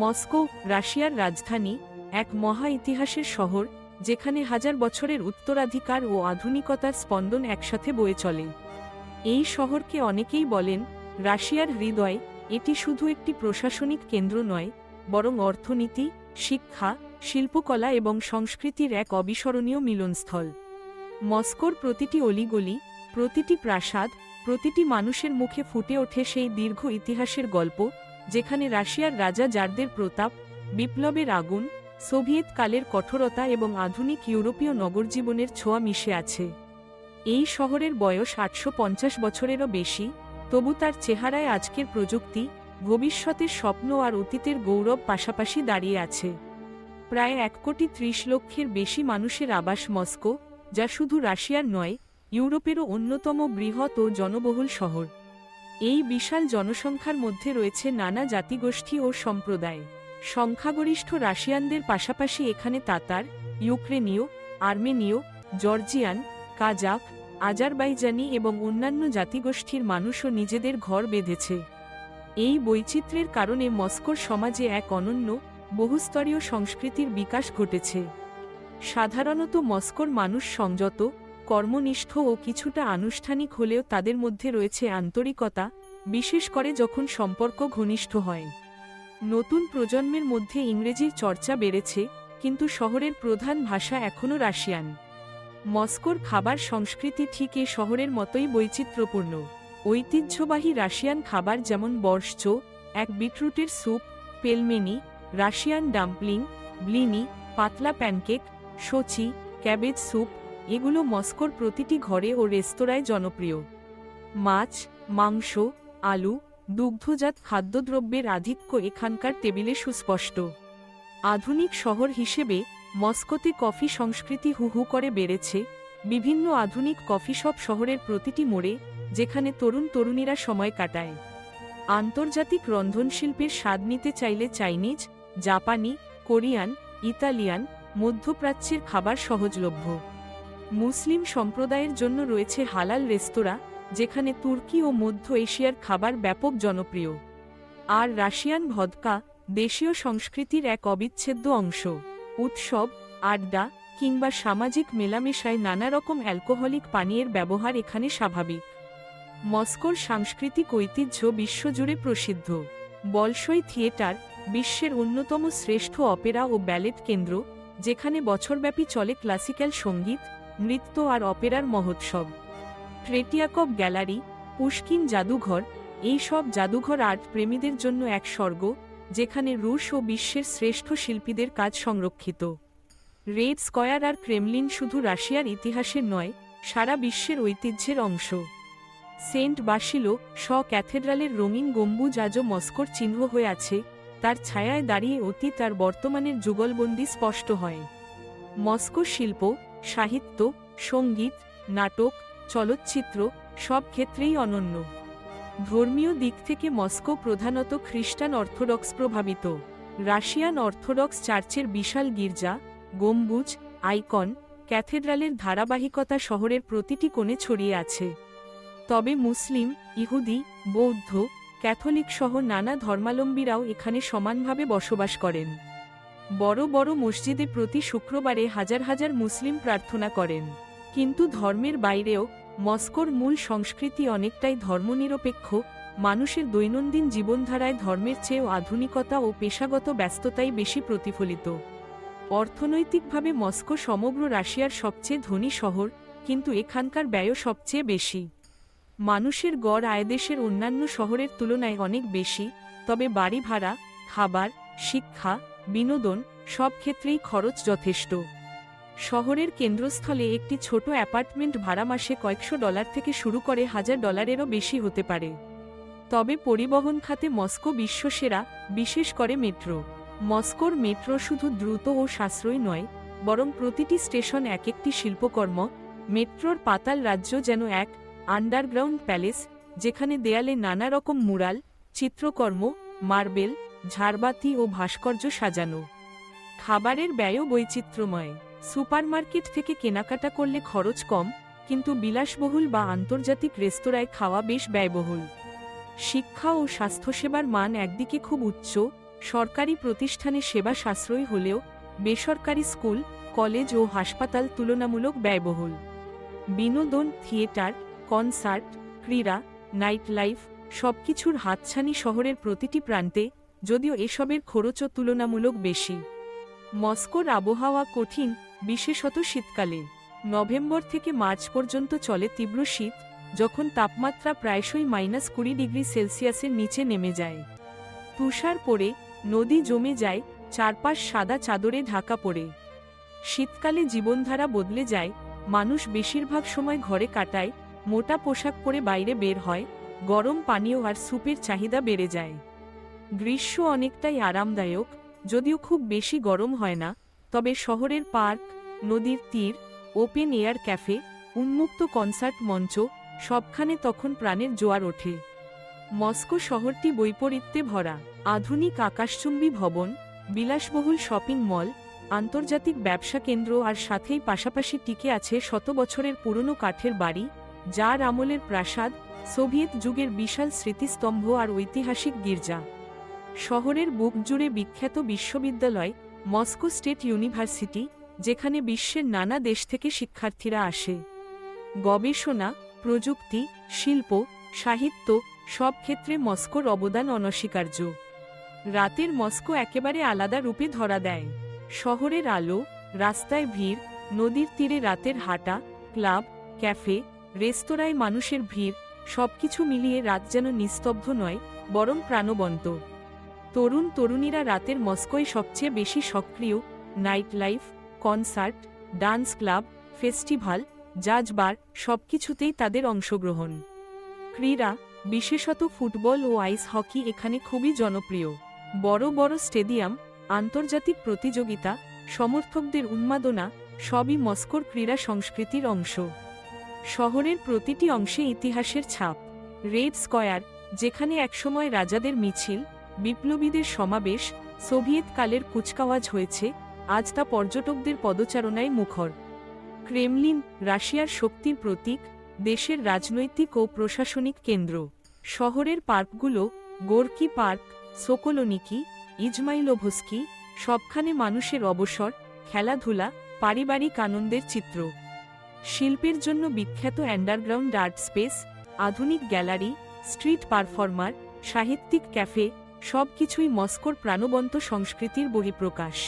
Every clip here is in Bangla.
মস্কো, রাশিয়ার রাজধানী, এক মহা ইতিহাসের শহর, যেখানে হাজার বছরের উত্তরাধিকার ও আধুনিকতার স্পন্দন একসাথে বয়ে চলে। এই শহরকে অনেকেই বলেন, রাশিয়ার হৃদয়, এটি শুধু একটি প্রশাসনিক কেন্দ্র নয়, বরং অর্থনীতি, শিক্ষা, শিল্পকলা এবং সংস্কৃতির এক অবিস্মরণীয় মিলনস্থল। মস্কোর প্রতিটি অলিগলি, প্রতিটি প্রাসাদ, প্রতিটি মানুষের মুখে ফুটে ওঠে সেই দীর্ঘ ইতিহাসের গল্প যেখানে রাশিয়ার রাজা জারদের প্রতাপ, বিপ্লবের আগুন, সোভিয়েত কালের কঠোরতা এবং আধুনিক ইউরোপীয় নগরজীবনের ছোঁয়া মিশে আছে। এই শহরের বয়স আটশো পঞ্চাশ বছরেরও বেশি, তবু তার চেহারায় আজকের প্রযুক্তি, ভবিষ্যতের স্বপ্ন আর অতীতের গৌরব পাশাপাশি দাঁড়িয়ে আছে। প্রায় এক কোটি ত্রিশ লক্ষের বেশি মানুষের আবাস মস্কো, যা শুধু রাশিয়ার নয়, ইউরোপেরও অন্যতম বৃহৎ ও জনবহুল শহর। এই বিশাল জনসংখ্যার মধ্যে রয়েছে নানা জাতিগোষ্ঠী ও সম্প্রদায়। সংখ্যাগরিষ্ঠ রাশিয়ানদের পাশাপাশি এখানে তাতার, ইউক্রেনীয়, আর্মেনীয়, জর্জিয়ান কাজাক আজারবাইজানি এবং অন্যান্য জাতিগোষ্ঠীর মানুষও নিজেদের ঘর বেঁধেছে। এই বৈচিত্র্যের কারণে মস্কোর সমাজে এক অনন্য, বহুস্তরীয় সংস্কৃতির বিকাশ ঘটেছে। সাধারণত মস্কোর মানুষ সংযত কর্মনিষ্ঠ ও কিছুটা আনুষ্ঠানিক হলেও তাদের মধ্যে রয়েছে আন্তরিকতা, বিশেষ করে যখন সম্পর্ক ঘনিষ্ঠ হয়। নতুন প্রজন্মের মধ্যে ইংরেজির চর্চা বেড়েছে, কিন্তু শহরের প্রধান ভাষা এখনও রাশিয়ান। মস্কোর খাবার সংস্কৃতি ঠিক এ শহরের মতোই বৈচিত্র্যপূর্ণ। ঐতিহ্যবাহী রাশিয়ান খাবার যেমন বর্ষচ, এক বিটরুটের soup, pelmeni, Russian dumpling, blini, পাতলা প্যানকেক সচি ক্যাবেজ স্যুপ এগুলো মস্কোর প্রতিটি ঘরে ও রেস্তোরাঁয় জনপ্রিয়। মাছ, মাংস, আলু, দুগ্ধজাত খাদ্যদ্রব্যের আধিক্য এখানকার টেবিলে সুস্পষ্ট। আধুনিক শহর হিসেবে মস্কোতে কফি সংস্কৃতি হু হু করে বেড়েছে। বিভিন্ন আধুনিক কফি শপ শহরের প্রতিটি মোড়ে, যেখানে তরুণ তরুণীরা সময় কাটায়। আন্তর্জাতিক রন্ধনশিল্পের স্বাদ নিতে চাইলে চাইনিজ, জাপানি, কোরিয়ান, ইতালিয়ান, মধ্যপ্রাচ্যের খাবার সহজলভ্য। মুসলিম সম্প্রদায়ের জন্য রয়েছে হালাল রেস্তোরাঁ, যেখানে তুর্কি ও মধ্য এশিয়ার খাবার ব্যাপক জনপ্রিয়। আর রাশিয়ান ভদকা, দেশীয় সংস্কৃতির এক অবিচ্ছেদ্য অংশ। উৎসব, আড্ডা, কিংবা সামাজিক মেলামেশায় নানা রকম অ্যালকোহলিক পানীয়ের ব্যবহার এখানে স্বাভাবিক। মস্কোর সাংস্কৃতিক ঐতিহ্য বিশ্বজুড়ে প্রসিদ্ধ। বলসই থিয়েটার, বিশ্বের অন্যতম শ্রেষ্ঠ অপেরা ও ব্যালেট কেন্দ্র, যেখানে বছরব্যাপী চলে ক্লাসিক্যাল সংগীত নৃত্য আর অপেরার মহোৎসব। ট্রেটিয়াকভ গ্যালারি, পুষ্কিন জাদুঘর, এই সব জাদুঘর আর্ট প্রেমীদের জন্য এক স্বর্গ, যেখানে রুশ ও বিশ্বের শ্রেষ্ঠ শিল্পীদের কাজ সংরক্ষিত। রেড স্কয়ার আর ক্রেমলিন শুধু রাশিয়ার ইতিহাসের নয়, সারা বিশ্বের ঐতিহ্যের অংশ। সেন্ট বাসিলো স ক্যাথেড্রালের রঙিন গম্বুজ আজও মস্কোর চিহ্ন হয়ে আছে, তার ছায়ায় দাঁড়িয়ে অতীত আর বর্তমানের যুগলবন্দি স্পষ্ট হয়। মস্কো শিল্প সাহিত্য, সংগীত, নাটক, চলচ্চিত্র সব ক্ষেত্রেই অনন্য। ধর্মীয় দিক থেকে মস্কো প্রধানত খ্রিস্টান অর্থোডক্স প্রভাবিত। রাশিয়ান অর্থোডক্স চার্চের বিশাল গির্জা, গম্বুজ, আইকন, ক্যাথেড্রালের ধারাবাহিকতা শহরের প্রতিটি কোণে ছড়িয়ে আছে। তবে মুসলিম, ইহুদি, বৌদ্ধ, ক্যাথলিক সহ নানা ধর্মালম্বীরাও এখানে সমানভাবে বসবাস করেন। বড় বড় মসজিদে প্রতি শুক্রবারে হাজার হাজার মুসলিম প্রার্থনা করেন। কিন্তু ধর্মের বাইরেও মস্কোর মূল সংস্কৃতি অনেকটাই ধর্মনিরপেক্ষ, মানুষের দৈনন্দিন জীবনধারায় ধর্মের চেয়েও আধুনিকতা ও পেশাগত ব্যস্ততাই বেশি প্রতিফলিত। অর্থনৈতিকভাবে মস্কো সমগ্র রাশিয়ার সবচেয়ে ধনী শহর, কিন্তু এখানকার ব্যয় সবচেয়ে বেশি। মানুষের গড় আয় দেশের অন্যান্য শহরের তুলনায় অনেক বেশি, তবে বাড়ি ভাড়া, খাবার, শিক্ষা বিনোদন সব ক্ষেত্রেই খরচ যথেষ্ট। শহরের কেন্দ্রস্থলে একটি ছোট অ্যাপার্টমেন্ট ভাড়া মাসে কয়েকশো ডলার থেকে শুরু করে হাজার ডলারেরও বেশি হতে পারে। তবে পরিবহন খাতে মস্কো বিশ্বসেরা, বিশেষ করে মেট্রো। মস্কোর মেট্রো শুধু দ্রুত ও সাশ্রয়ী নয়, বরং প্রতিটি স্টেশন এক একটি শিল্পকর্ম। মেট্রোর পাতাল রাজ্য যেন এক আন্ডারগ্রাউন্ড প্যালেস, যেখানে দেয়ালে নানা রকম মুরাল চিত্রকর্ম, মার্বেল ঝাড়বাতি ও ভাস্কর্য সাজানো। খাবারের ব্যয়ও বৈচিত্র্যময়। সুপারমার্কেট থেকে কেনাকাটা করলে খরচ কম, কিন্তু বিলাসবহুল বা আন্তর্জাতিক রেস্তোরাঁয় খাওয়া বেশ ব্যয়বহুল। শিক্ষা ও স্বাস্থ্যসেবার মান একদিকে খুব উচ্চ, সরকারি প্রতিষ্ঠানে সেবা সাশ্রয়ী হলেও বেসরকারি স্কুল, কলেজ ও হাসপাতাল তুলনামূলক ব্যয়বহুল। বিনোদন, থিয়েটার, কনসার্ট, ক্রীড়া নাইট লাইফ সবকিছুর হাতছানি শহরের প্রতিটি প্রান্তে যদিও এসবের খরচও তুলনামূলক বেশি। মস্কোর আবহাওয়া কঠিন, বিশেষত শীতকালে নভেম্বর থেকে মার্চ পর্যন্ত চলে তীব্র শীত, যখন তাপমাত্রা প্রায়শই মাইনাস কুড়ি ডিগ্রি সেলসিয়াসের নিচে নেমে যায়। তুষার পড়ে, নদী জমে যায়, চারপাশ সাদা চাদরে ঢাকা পড়ে। শীতকালে জীবনধারা বদলে যায়, মানুষ বেশিরভাগ সময় ঘরে কাটায়, মোটা পোশাক পরে বাইরে বের হয়, গরম পানীয় আর স্যুপের চাহিদা বেড়ে যায়। গ্রীষ্ম অনেকটাই আরামদায়ক, যদিও খুব বেশি গরম হয় না, তবে শহরের পার্ক, নদীর তীর, ওপেন এয়ার ক্যাফে, উন্মুক্ত কনসার্ট মঞ্চ, সবখানে তখন প্রাণের জোয়ার ওঠে। মস্কো শহরটি বৈপরীত্যে ভরা, আধুনিক আকাশচুম্বী ভবন, বিলাসবহুল শপিং মল, আন্তর্জাতিক ব্যবসা কেন্দ্র আর সাথেই পাশাপাশি টিকে আছে শত বছরের পুরনো কাঠের বাড়ি, যার আমলের প্রাসাদ, সোভিয়েত যুগের বিশাল স্মৃতিস্তম্ভ আর ঐতিহাসিক গির্জা। শহরের বুক জুড়ে বিখ্যাত বিশ্ববিদ্যালয় মস্কো স্টেট ইউনিভার্সিটি, যেখানে বিশ্বের নানা দেশ থেকে শিক্ষার্থীরা আসে। গবেষণা, প্রযুক্তি, শিল্প, সাহিত্য সব ক্ষেত্রে মস্কোর অবদান অনস্বীকার্য। রাতের মস্কো একেবারে আলাদা রূপে ধরা দেয়। শহরের আলো, রাস্তায় ভিড়, নদীর তীরে রাতের হাঁটা, ক্লাব, ক্যাফে, রেস্তোরাঁয় মানুষের ভিড়, সবকিছু মিলিয়ে রাত যেন নিস্তব্ধ নয়, বরং প্রাণবন্ত। তরুণ তরুণীরা রাতের মস্কোয় সবচেয়ে বেশি সক্রিয় night life, concert, dance club, festival, jazz bar, সবকিছুতেই তাদের অংশগ্রহণ। ক্রীড়া, বিশেষত ফুটবল ও আইস হকি এখানে খুবই জনপ্রিয়। বড় বড় স্টেডিয়াম, আন্তর্জাতিক প্রতিযোগিতা, সমর্থকদের উন্মাদনা, সবই মস্কোর ক্রীড়া সংস্কৃতির অংশ। শহরের প্রতিটি অংশে ইতিহাসের ছাপ। রেড স্কয়ার, যেখানে একসময় রাজাদের মিছিল বিপ্লবীদের সমাবেশ সোভিয়েতকালের কুচকাওয়াজ হয়েছে, আজ তা পর্যটকদের পদচারণায় মুখর। ক্রেমলিন, রাশিয়ার শক্তির প্রতীক, দেশের রাজনৈতিক ও প্রশাসনিক কেন্দ্র। শহরের পার্কগুলো, গোর্কি পার্ক, সোকোলোনিকি, ইজমাইলোভস্কি, সবখানে মানুষের অবসর, খেলাধুলা, পারিবারিক আনন্দের চিত্র। শিল্পের জন্য বিখ্যাত অ্যান্ডারগ্রাউন্ড আর্ট স্পেস আধুনিক গ্যালারি স্ট্রিট পারফর্মার সাহিত্যিক ক্যাফে সবকিছুই মস্কোর প্রাণবন্ত সংস্কৃতির বহিঃপ্রকাশ।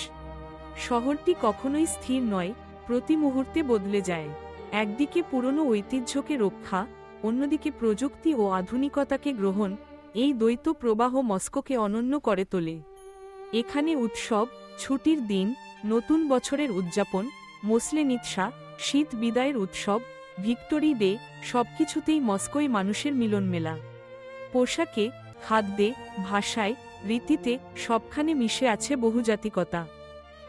শহরটি কখনোই স্থির নয়, প্রতি মুহূর্তে বদলে যায়। একদিকে পুরনো ঐতিহ্যকে রক্ষা, অন্যদিকে প্রযুক্তি ও আধুনিকতাকে গ্রহণ, এই দ্বৈত প্রবাহ মস্কোকে অনন্য করে তোলে। এখানে উৎসব, ছুটির দিন, নতুন বছরের উদযাপন মোসলেনিৎসা শীত বিদায়ের উৎসব, ভিক্টোরি ডে, সবকিছুতেই মস্কোয় মানুষের মিলন মেলা পোশাকে খাদ্যে, ভাষায়, রীতিতে সবখানে মিশে আছে বহুজাতিকতা।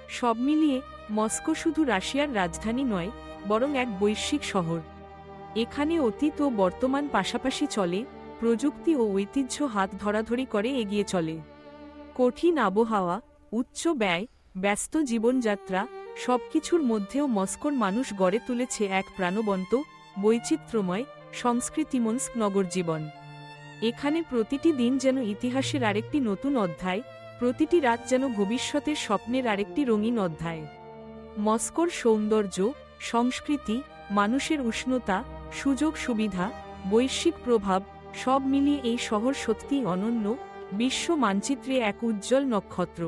সব মিলিয়ে মস্কো শুধু রাশিয়ার রাজধানী নয়, বরং এক বৈশ্বিক শহর। এখানে অতীত ও বর্তমান পাশাপাশি চলে, প্রযুক্তি ও ঐতিহ্য হাত ধরাধরি করে এগিয়ে চলে। কঠিন আবহাওয়া, উচ্চ ব্যয়, ব্যস্ত জীবনযাত্রা সবকিছুর মধ্যেও মস্কোর মানুষ গড়ে তুলেছে এক প্রাণবন্ত, বৈচিত্র্যময়, সংস্কৃতিমনস্ক নগর জীবন এখানে প্রতিটি দিন যেন ইতিহাসের আরেকটি নতুন অধ্যায়, প্রতিটি রাত যেন ভবিষ্যতের স্বপ্নের আরেকটি রঙিন অধ্যায়। মস্কোর সৌন্দর্য, সংস্কৃতি, মানুষের উষ্ণতা, সুযোগ সুবিধা, বৈশ্বিক প্রভাব, সব মিলিয়ে এই শহর সত্যি অনন্য, বিশ্ব মানচিত্রে এক উজ্জ্বল নক্ষত্র।